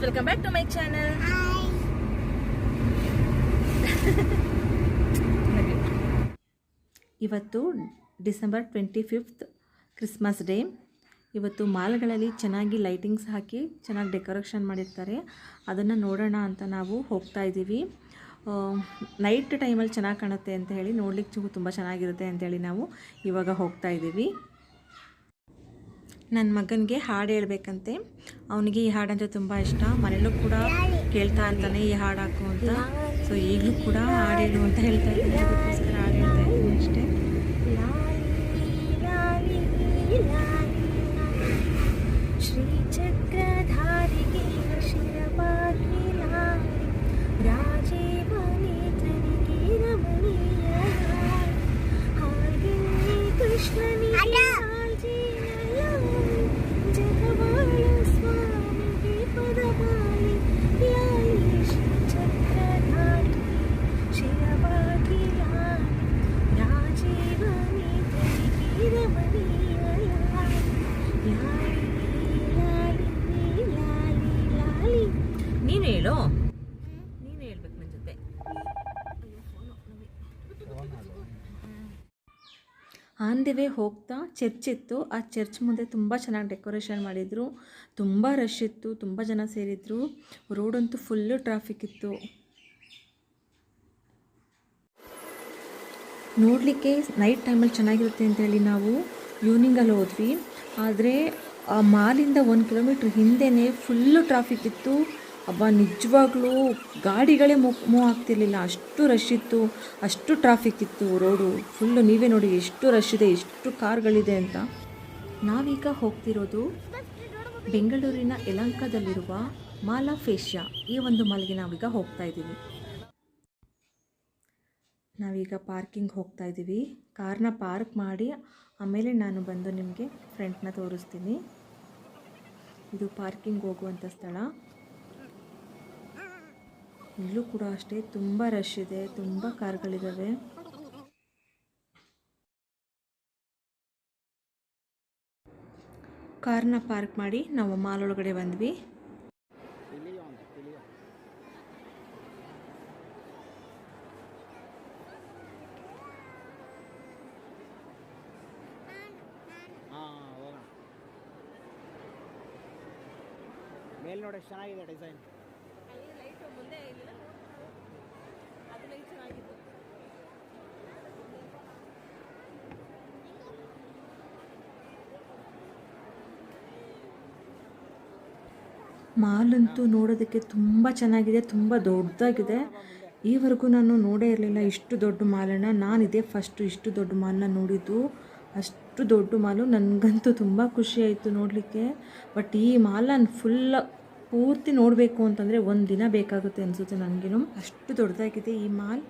Guys welcome back to my channel ಇವತ್ತು December twenty fifth Christmas day ಇವತ್ತು ಮಾಲ್ಗಳಲ್ಲಿ ಚೆನ್ನಾಗಿ ಲೈಟಿಂಗ್ಸ್ ಹಾಕಿ ಚೆನ್ನಾಗಿ ಡೆಕೋರೇಷನ್ ಮಾಡಿರ್ತಾರೆ ಅದನ್ನು ನೋಡೋಣ ಅಂತ ನಾವು ಹೋಗ್ತಾ ಇದ್ದೀವಿ ನೈಟ್ ಟೈಮಲ್ಲಿ ಚೆನ್ನಾಗಿ ಕಾಣುತ್ತೆ ಅಂತ ಹೇಳಿ ನೋಡ್ಲಿಕ್ಕೆ ತುಂಬ ಚೆನ್ನಾಗಿರುತ್ತೆ ಅಂತೇಳಿ ನಾವು ಇವಾಗ ಹೋಗ್ತಾ ಇದ್ದೀವಿ ನನ್ನ ಮಗನಿಗೆ ಹಾಡು ಹೇಳ್ಬೇಕಂತೆ. ಅವನಿಗೆ ಈ ಹಾಡಂದ್ರೆ ತುಂಬ ಇಷ್ಟ. ಮನೇಲೂ ಕೂಡ ಕೇಳ್ತಾ ಇರ್ತಾನೆ ಈ ಹಾಡು ಹಾಕು ಅಂತ. ಸೊ ಈಗಲೂ ಕೂಡ ಹಾಡು ಹೇಳು ಅಂತ ಹೇಳ್ತಾ ಇದ್ದೀನಿ. ಅದಕ್ಕೋಸ್ಕರ ಹಾಡು ಹೇಳ್ತಾ ಇದ್ದೀನಿ ಅಷ್ಟೇ. ಕೃಷ್ಣನಿಗೆ ಆನ್ ದಿ ವೇ ಹೋಗ್ತಾ ಚರ್ಚ್ ಇತ್ತು. ಆ ಚರ್ಚ್ ಮುಂದೆ ತುಂಬ ಚೆನ್ನಾಗಿ ಡೆಕೋರೇಷನ್ ಮಾಡಿದರು. ತುಂಬ ರಶ್ ಇತ್ತು. ತುಂಬ ಜನ ಸೇರಿದ್ರು. ರೋಡಂತೂ ಫುಲ್ಲು ಟ್ರಾಫಿಕ್ ಇತ್ತು. ನೋಡಲಿಕ್ಕೆ ನೈಟ್ ಟೈಮಲ್ಲಿ ಚೆನ್ನಾಗಿರುತ್ತೆ ಅಂತೇಳಿ ನಾವು ಈವ್ನಿಂಗಲ್ಲಿ ಹೋದ್ವಿ. ಆದರೆ ಆ ಮಾಲಿಂದ ಒಂದು ಕಿಲೋಮೀಟ್ರ್ ಹಿಂದೆಯೇ ಫುಲ್ಲು ಟ್ರಾಫಿಕ್ ಇತ್ತು. ಅಬ್ಬಾ, ನಿಜವಾಗ್ಲೂ ಗಾಡಿಗಳೇ ಮೂ, ಮೂವ್ ಆಗ್ತಿರ್ಲಿಲ್ಲ. ಅಷ್ಟು ರಶ್ ಇತ್ತು, ಅಷ್ಟು ಟ್ರಾಫಿಕ್ ಇತ್ತು ರೋಡು ಫುಲ್ಲು ನೀವೇ ನೋಡಿ ಎಷ್ಟು ರಶ್ ಇದೆ, ಎಷ್ಟು ಕಾರ್ಗಳಿದೆ ಅಂತ. ನಾವೀಗ ಹೋಗ್ತಿರೋದು ಬೆಂಗಳೂರಿನ ಯಲಂಕದಲ್ಲಿರುವ ಮಾಲಾ ಫೇಷ್ಯಾ ಈ ಒಂದು ಮಾಲ್ಗೆ ನಾವೀಗ ಹೋಗ್ತಾ ಇದ್ದೀವಿ. ನಾವೀಗ ಪಾರ್ಕಿಂಗ್ ಹೋಗ್ತಾ ಇದ್ದೀವಿ. ಕಾರ್ನ ಪಾರ್ಕ್ ಮಾಡಿ ಆಮೇಲೆ ನಾನು ಬಂದು ನಿಮಗೆ ಫ್ರೆಂಟ್ನ ತೋರಿಸ್ತೀನಿ. ಇದು ಪಾರ್ಕಿಂಗ್ ಹೋಗುವಂಥ ಸ್ಥಳ. ಇಲ್ಲೂ ಕೂಡ ಅಷ್ಟೇ, ತುಂಬ ರಶ್ ಇದೆ, ತುಂಬ ಕಾರ್ಗಳಿದ್ದಾವೆ ಕಾರ್ನ ಪಾರ್ಕ್ ಮಾಡಿ ನಾವು ಮಾಲ್ ಒಳಗಡೆ ಬಂದ್ವಿ ಮೇಲ್ ನೋಡಿ ಚೆನ್ನಾಗಿದೆ ಡಿಸೈನ್ ಮಾಲಂತೂ ನೋಡೋದಕ್ಕೆ ತುಂಬ ಚೆನ್ನಾಗಿದೆ, ತುಂಬ ದೊಡ್ಡದಾಗಿದೆ. ಈವರೆಗೂ ನಾನು ನೋಡೇ ಇರಲಿಲ್ಲ ಇಷ್ಟು ದೊಡ್ಡ ಮಾಲನ್ನು. ನಾನಿದೆ ಫಸ್ಟು ಇಷ್ಟು ದೊಡ್ಡ ಮಾಲನ್ನ ನೋಡಿದ್ದು. ಅಷ್ಟು ದೊಡ್ಡ ಮಾಲು. ನನಗಂತೂ ತುಂಬ ಖುಷಿ ಆಯಿತು ನೋಡಲಿಕ್ಕೆ. ಬಟ್ ಈ ಮಾಲನ್ನು ಫುಲ್ ಪೂರ್ತಿ ನೋಡಬೇಕು ಅಂತಂದರೆ ಒಂದು ದಿನ ಬೇಕಾಗುತ್ತೆ ಅನಿಸುತ್ತೆ ನನಗೇನು. ಅಷ್ಟು ದೊಡ್ಡದಾಗಿದೆ ಈ ಮಾಲ್.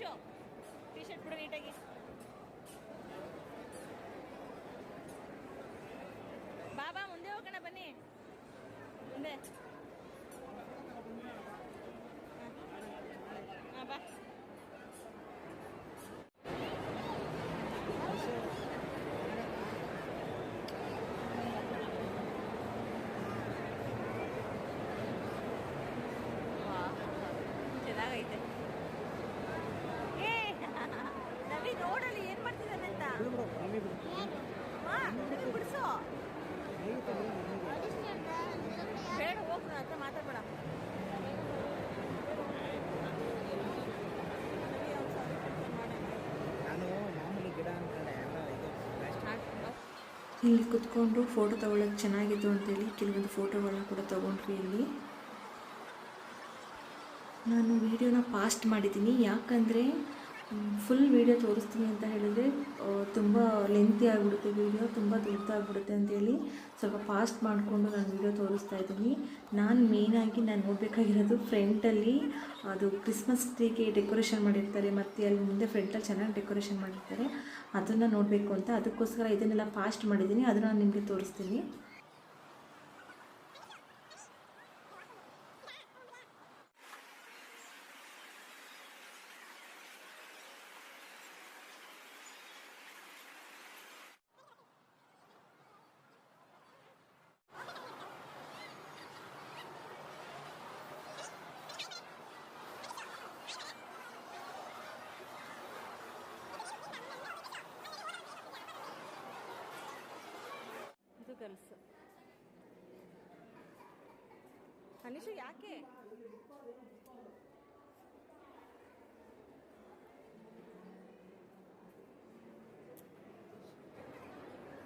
ಹಿತೇಶು ಟಿ ಶರ್ಟ್ ಬಿಡು ನೀಟಾಗಿ ಬಾಬಾ ಮುಂದೆ ಹೋಗೋಣ ಬನ್ನಿ. ಮುಂದೆ. ಹಾಂ ಬಾ. ಚೆನ್ನಾಗೈತೆ ಏ ನವಿ ನೋಡಲಿ ಏನ್ ಮಾಡ್ತಿದ್ದಾನೆ ಅಂತ ಅಮ್ಮ, ನವಿ ಬಿಡ್ಸು ಬೇಡ ಹೋಗು ಅಂತ ಮಾತಾಡ್ಬೇಡ ಇಲ್ಲಿ ಕುತ್ಕೊಂಡು ಫೋಟೋ ತಗೊಳ್ಳೋಕೆ ಚೆನ್ನಾಗಿತ್ತು ಅಂತೇಳಿ ಕೆಲವೊಂದು ಫೋಟೋಗಳನ್ನ ಕೂಡ ತಗೊಂಡ್ರಿ ಇಲ್ಲಿ. ನಾನು ವಿಡಿಯೋನ ಪಾಸ್ಟ್ ಮಾಡಿದ್ದೀನಿ. ಯಾಕಂದರೆ ಫುಲ್ ವಿಡಿಯೋ ತೋರಿಸ್ತೀನಿ ಅಂತ ಹೇಳಿದ್ರೆ ತುಂಬ ಲೆಂತಿ ಆಗಿಬಿಡುತ್ತೆ ವಿಡಿಯೋ ತುಂಬ ದೊಡ್ಡದಾಗ್ಬಿಡುತ್ತೆ ಅಂತೇಳಿ ಸ್ವಲ್ಪ ಫಾಸ್ಟ್ ಮಾಡಿಕೊಂಡು ನಾನು ವೀಡಿಯೋ ತೋರಿಸ್ತಾ ಇದ್ದೀನಿ. ನಾನು ಮೇಯ್ನಾಗಿ ನಾನು ನೋಡಬೇಕಾಗಿರೋದು ಫ್ರಂಟಲ್ಲಿ ಅದು ಕ್ರಿಸ್ಮಸ್ ಟ್ರೀಗೆ ಡೆಕೋರೇಷನ್ ಮಾಡಿರ್ತಾರೆ, ಮತ್ತು ಅಲ್ಲಿ ಮುಂದೆ ಫ್ರಂಟಲ್ಲಿ ಚೆನ್ನಾಗಿ ಡೆಕೋರೇಷನ್ ಮಾಡಿರ್ತಾರೆ. ಅದನ್ನು ನೋಡಬೇಕು ಅಂತ, ಅದಕ್ಕೋಸ್ಕರ ಇದನ್ನೆಲ್ಲ ಫಾಸ್ಟ್ ಮಾಡಿದ್ದೀನಿ, ಅದನ್ನು ನಾನು ನಿಮಗೆ ತೋರಿಸ್ತೀನಿ. ಗರ್ಲ್ಸ್. ಅನಿಶು ಯಾಕೆ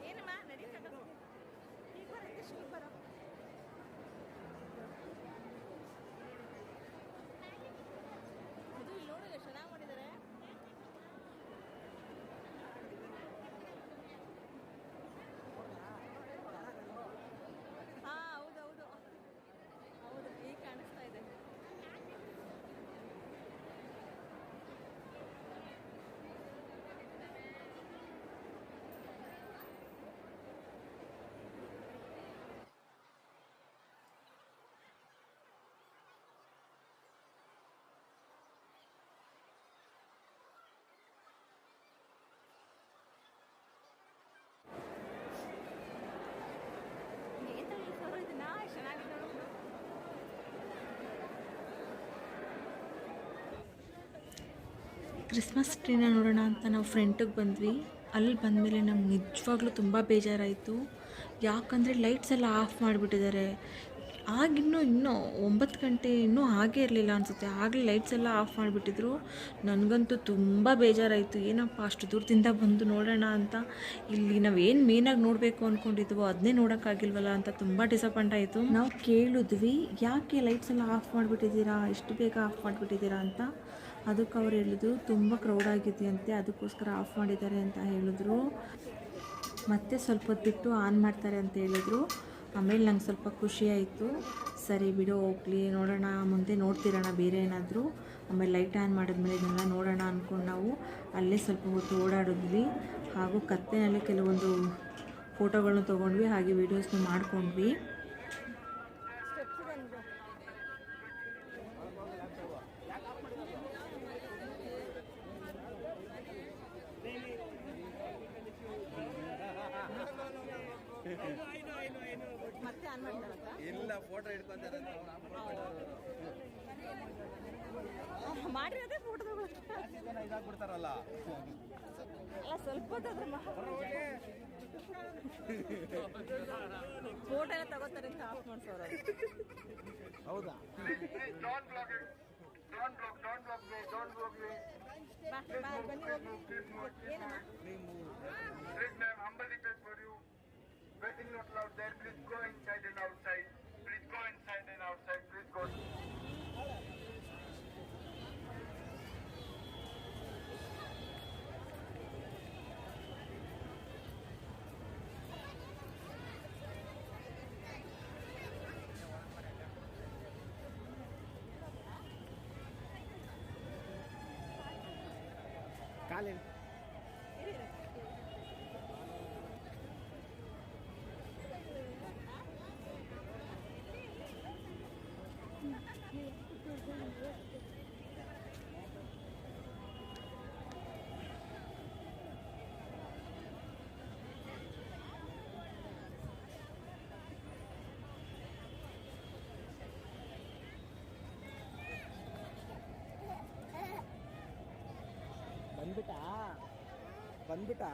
ಏನಮ್ಮ ನಡೀತದ ಈಗ ಬರುತ್ತೆ ಈಗ ಬರೋ ಇದು ಇಲ್ಲಿ ನೋಡು ಎಷ್ಟು ಚೆನ್ನಾಗಿ ಮಾಡಿದ್ದಾರೆ ಹಾ ಹೌದೌದು ಹೌದು ಈಗ ಕಾಣಿಸ್ತಾ ಇದೆ ಏನ್ ತಗೊಳ್ಳಿ ಇದನ್ನ ಚೆನ್ನಾಗಿದೆ ನೋಡು. ಕ್ರಿಸ್ಮಸ್ ಟ್ರೀನ ನೋಡೋಣ ಅಂತ ನಾವು ಫ್ರಂಟಿಗೆ ಬಂದ್ವಿ. ಅಲ್ಲಿ ಬಂದಮೇಲೆ ನಮ್ಗೆ ನಿಜವಾಗ್ಲೂ ತುಂಬ ಬೇಜಾರಾಯಿತು. ಯಾಕಂದರೆ ಲೈಟ್ಸ್ ಎಲ್ಲ ಆಫ್ ಮಾಡಿಬಿಟ್ಟಿದ್ದಾರೆ ಆಗಿನ್ನೂ ಇನ್ನೂ ಒಂಬತ್ತು ಗಂಟೆ ಇನ್ನೂ ಹಾಗೇ ಇರಲಿಲ್ಲ ಅನಿಸುತ್ತೆ. ಆಗಲೇ ಲೈಟ್ಸ್ ಎಲ್ಲ ಆಫ್ ಮಾಡಿಬಿಟ್ಟಿದ್ರು. ನನಗಂತೂ ತುಂಬ ಬೇಜಾರಾಯಿತು. ಏನಪ್ಪ, ಅಷ್ಟು ದೂರದಿಂದ ಬಂದು ನೋಡೋಣ ಅಂತ. ಇಲ್ಲಿ ನಾವು ಏನು ಮೇನಾಗಿ ನೋಡಬೇಕು ಅಂದ್ಕೊಂಡಿದ್ವೋ ಅದನ್ನೇ ನೋಡೋಕ್ಕಾಗಿಲ್ವಲ್ಲ ಅಂತ ತುಂಬ ಡಿಸಪಾಯಿಂಟ್ ಆಯಿತು. ನಾವು ಕೇಳಿದ್ವಿ, ಯಾಕೆ ಲೈಟ್ಸ್ ಎಲ್ಲ ಆಫ್ ಮಾಡಿಬಿಟ್ಟಿದ್ದೀರಾ? ಎಷ್ಟು ಬೇಗ ಆಫ್ ಮಾಡಿಬಿಟ್ಟಿದ್ದೀರಾ? ಅಂತ. ಅದಕ್ಕೆ ಅವ್ರು ಹೇಳಿದ್ರು, ತುಂಬ ಕ್ರೌಡ್ ಆಗಿದೆಯಂತೆ, ಅದಕ್ಕೋಸ್ಕರ ಆಫ್ ಮಾಡಿದ್ದಾರೆ ಅಂತ ಹೇಳಿದ್ರು. ಮತ್ತೆ ಸ್ವಲ್ಪ ಹೊತ್ತು ಬಿಟ್ಟು ಆನ್ ಮಾಡ್ತಾರೆ ಅಂತ ಹೇಳಿದ್ರು. ಆಮೇಲೆ ನಂಗೆ ಸ್ವಲ್ಪ ಖುಷಿಯಾಯಿತು ಸರಿ ಬಿಡು, ಹೋಗ್ಲಿ, ನೋಡೋಣ, ಮುಂದೆ ನೋಡ್ತಿರೋಣ, ಬೇರೆ ಏನಾದರೂ. ಆಮೇಲೆ ಲೈಟ್ ಆನ್ ಮಾಡಿದ್ಮೇಲೆ ಇದನ್ನೆಲ್ಲ ನೋಡೋಣ ಅಂದ್ಕೊಂಡು ನಾವು ಅಲ್ಲೇ ಸ್ವಲ್ಪ ಹೊತ್ತು ಓಡಾಡಿದ್ವಿ. ಹಾಗೂ ಕತ್ತೆನಲ್ಲಿ ಕೆಲವೊಂದು ಫೋಟೋಗಳನ್ನ ತೊಗೊಂಡ್ವಿ, ಹಾಗೆ ವೀಡಿಯೋಸ್ನ ಮಾಡ್ಕೊಂಡ್ವಿ. ಇಲ್ಲ ಫೋಟೋ ಹಿಡ್ಕೊಂತಾರೆ ಮಾಡಿರೋದೇ ಫೋಟೋ ಇದಾಗ್ಬಿಡ್ತಾರಲ್ಲ. ಅಲ್ಲ ಸ್ವಲ್ಪ ಫೋಟೋ ಎಲ್ಲ ತಗೋತಾರೆ ಅಂತ ಆಫ್ ಮಾಡ್ಸೋರು ಹೌದಾ? ಬನ್ನಿ ಹೋಗಿ. Waiting not allowed there. Please go inside and outside. Please go inside and outside. Please go. ಕಾಲಿ ಬಂದ್ಬಿಟ್ಟಾ ಬಂದ್ಬಿಟ್ಟಾ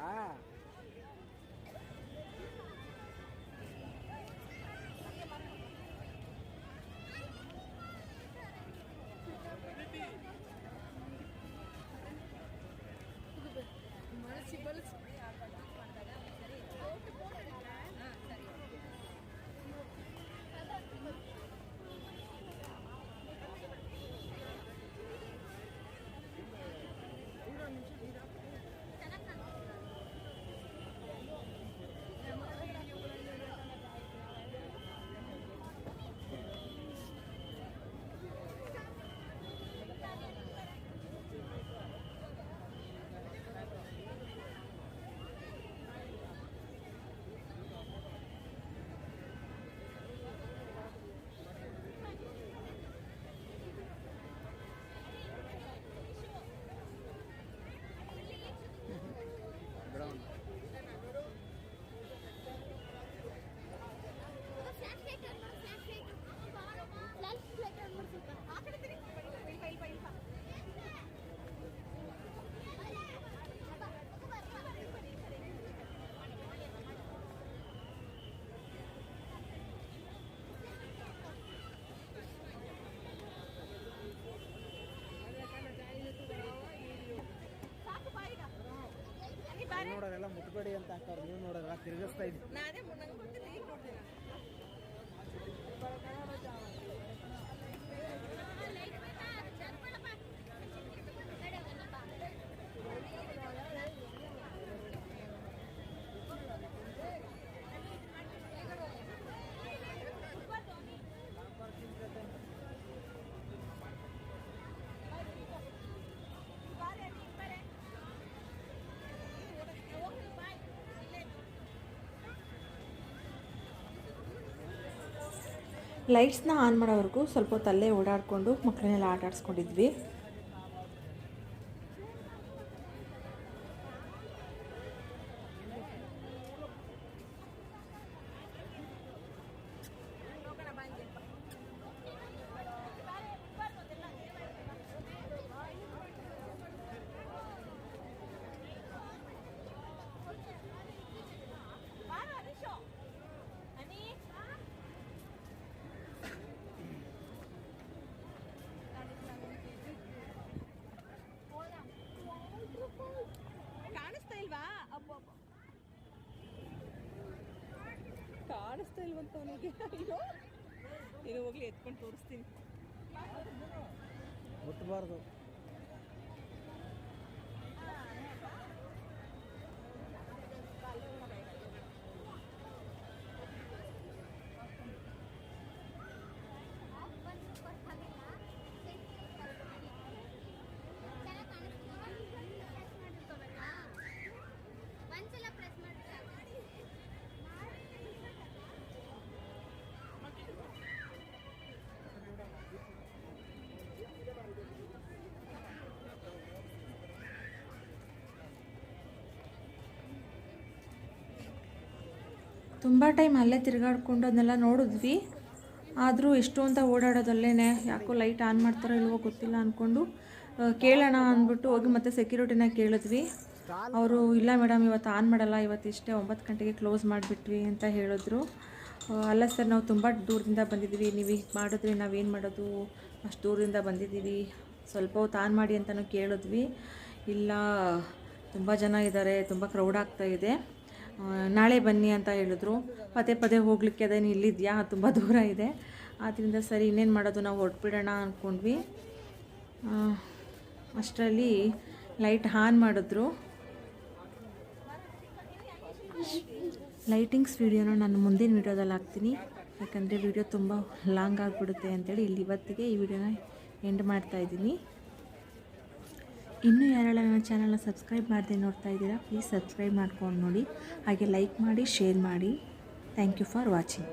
ನೋಡೋರೆಲ್ಲ ಮುಟ್ಬೇಡಿ ಅಂತ ಹಾಕೋರು. ನೀವು ನೋಡೋರೆಲ್ಲ ತಿರುಗಿಸ್ತಾ ಇದ್ವಿ ಲೈಟ್ಸ್ನ ಆನ್ ಮಾಡೋವರೆಗೂ ಸ್ವಲ್ಪ ಹೊತ್ತು ಅಲ್ಲೇ ಓಡಾಡಿಕೊಂಡು ಮಕ್ಕಳನ್ನೆಲ್ಲ ಆಟ ಆಡಿಸ್ಕೊಂಡಿದ್ವಿ ಕಾಣಿಸ್ತಾ ಇಲ್ವಂತ ಅವನಿಗೆ? ಅಯ್ಯೋ ನೀನು ಹೋಗ್ಲಿ ಎತ್ಕೊಂಡು ತೋರಿಸ್ತೀನಿ. ಮುಟ್ಬಾರ್ದು. ತುಂಬ ಟೈಮ್ ಅಲ್ಲೇ ತಿರುಗಾಡ್ಕೊಂಡು ಅದನ್ನೆಲ್ಲ ನೋಡಿದ್ವಿ. ಆದರೂ ಎಷ್ಟು ಅಂತ ಓಡಾಡೋದಲ್ಲೇ ಯಾಕೋ ಲೈಟ್ ಆನ್ ಮಾಡ್ತಾರೋ ಇಲ್ವೋ ಗೊತ್ತಿಲ್ಲ ಅಂದ್ಕೊಂಡು ಕೇಳೋಣ ಅಂದ್ಬಿಟ್ಟು ಹೋಗಿ ಮತ್ತೆ ಸೆಕ್ಯೂರಿಟಿನ ಕೇಳಿದ್ವಿ. ಅವರು, ಇಲ್ಲ ಮೇಡಮ್, ಇವತ್ತು ಆನ್ ಮಾಡಲ್ಲ, ಇವತ್ತು ಇಷ್ಟೇ ಒಂಬತ್ತು ಗಂಟೆಗೆ ಕ್ಲೋಸ್ ಮಾಡಿಬಿಟ್ವಿ ಅಂತ ಹೇಳಿದ್ರು. ಅಲ್ಲ ಸರ್, ನಾವು ತುಂಬ ದೂರದಿಂದ ಬಂದಿದ್ದೀವಿ, ನೀವು ಹೀಗೆ ಮಾಡಿದ್ರೆ ನಾವೇನು ಮಾಡೋದು? ಅಷ್ಟು ದೂರದಿಂದ ಬಂದಿದ್ದೀವಿ, ಸ್ವಲ್ಪ ಹೊತ್ತು ಆನ್ ಮಾಡಿ ಅಂತಲೂ ಕೇಳಿದ್ವಿ. ಇಲ್ಲ, ತುಂಬ ಜನ ಇದ್ದಾರೆ ತುಂಬ ಕ್ರೌಡ್ ಆಗ್ತಾ ಇದೆ. ನಾಳೆ ಬನ್ನಿ ಅಂತ ಹೇಳಿದ್ರು. ಪದೇ ಪದೇ ಹೋಗಲಿಕ್ಕೆ ಅದೇನು ಇಲ್ಲಿದೆಯಾ? ತುಂಬ ದೂರ ಇದೆ. ಆದ್ದರಿಂದ ಸರಿ, ಇನ್ನೇನು ಮಾಡೋದು? ನಾವು ಹೊರಟ್ಬಿಡೋಣ ಅಂದ್ಕೊಂಡ್ವಿ ಅಷ್ಟರಲ್ಲಿ ಲೈಟ್ ಆನ್ ಮಾಡಿದ್ರು. ಲೈಟಿಂಗ್ಸ್ ವೀಡಿಯೋನ ನಾನು ಮುಂದಿನ ವೀಡಿಯೋದಲ್ಲಿ ಹಾಕ್ತೀನಿ. ಯಾಕಂದರೆ ವೀಡಿಯೋ ತುಂಬ ಲಾಂಗ್ ಆಗಿಬಿಡುತ್ತೆ ಅಂತೇಳಿ ಇಲ್ಲಿ ಇವತ್ತಿಗೆ ಈ ವಿಡಿಯೋನ ಎಂಡ್ ಮಾಡ್ತಾ ಇದ್ದೀನಿ. ಇನ್ನೂ ಯಾರೆಲ್ಲ ನನ್ನ ಚಾನಲ್ನ ಸಬ್ಸ್ಕ್ರೈಬ್ ಮಾಡದೆ ನೋಡ್ತಾ ಇದ್ದೀರಾ ಪ್ಲೀಸ್ ಸಬ್ಸ್ಕ್ರೈಬ್ ಮಾಡ್ಕೊಂಡು ನೋಡಿ. ಹಾಗೆ ಲೈಕ್ ಮಾಡಿ ಶೇರ್ ಮಾಡಿ. Thank you for watching